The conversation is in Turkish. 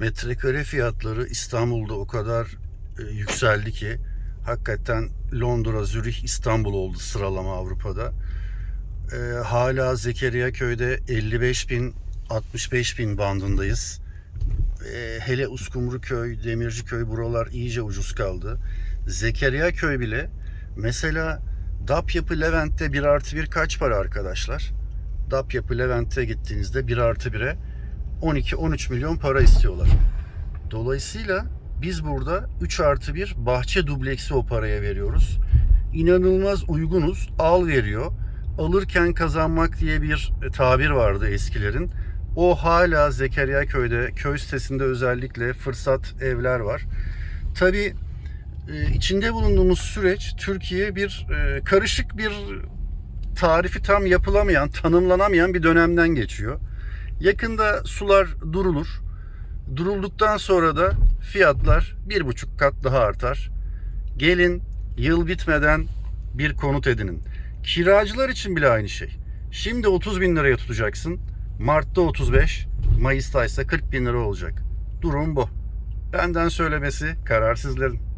Metrekare fiyatları İstanbul'da o kadar e, yükseldi ki hakikaten Londra, Zürih, İstanbul oldu sıralama Avrupa'da. E, hala Zekeriya köyde 55 bin 65 bin bandındayız. E, hele Uskumruköy, Demirciköy buralar iyice ucuz kaldı. Zekeriya köy bile mesela DAP yapı Levent'te 1 artı 1 kaç para arkadaşlar? DAP yapı Levent'e gittiğinizde 1 artı 1'e 12-13 milyon para istiyorlar. Dolayısıyla biz burada 3 artı 1 bahçe dubleksi o paraya veriyoruz. İnanılmaz uygunuz. Al veriyor. Alırken kazanmak diye bir tabir vardı eskilerin. O hala Zekeriya köyde, köy sitesinde özellikle fırsat evler var. Tabii e, içinde bulunduğumuz süreç Türkiye bir e, karışık bir tarifi tam yapılamayan, tanımlanamayan bir dönemden geçiyor. Yakında sular durulur. Durulduktan sonra da fiyatlar bir buçuk kat daha artar. Gelin yıl bitmeden bir konut edinin. Kiracılar için bile aynı şey. Şimdi 30 bin liraya tutacaksın. Mart'ta 35, Mayıs'ta ise 40 bin lira olacak. Durum bu. Benden söylemesi karar sizlerin.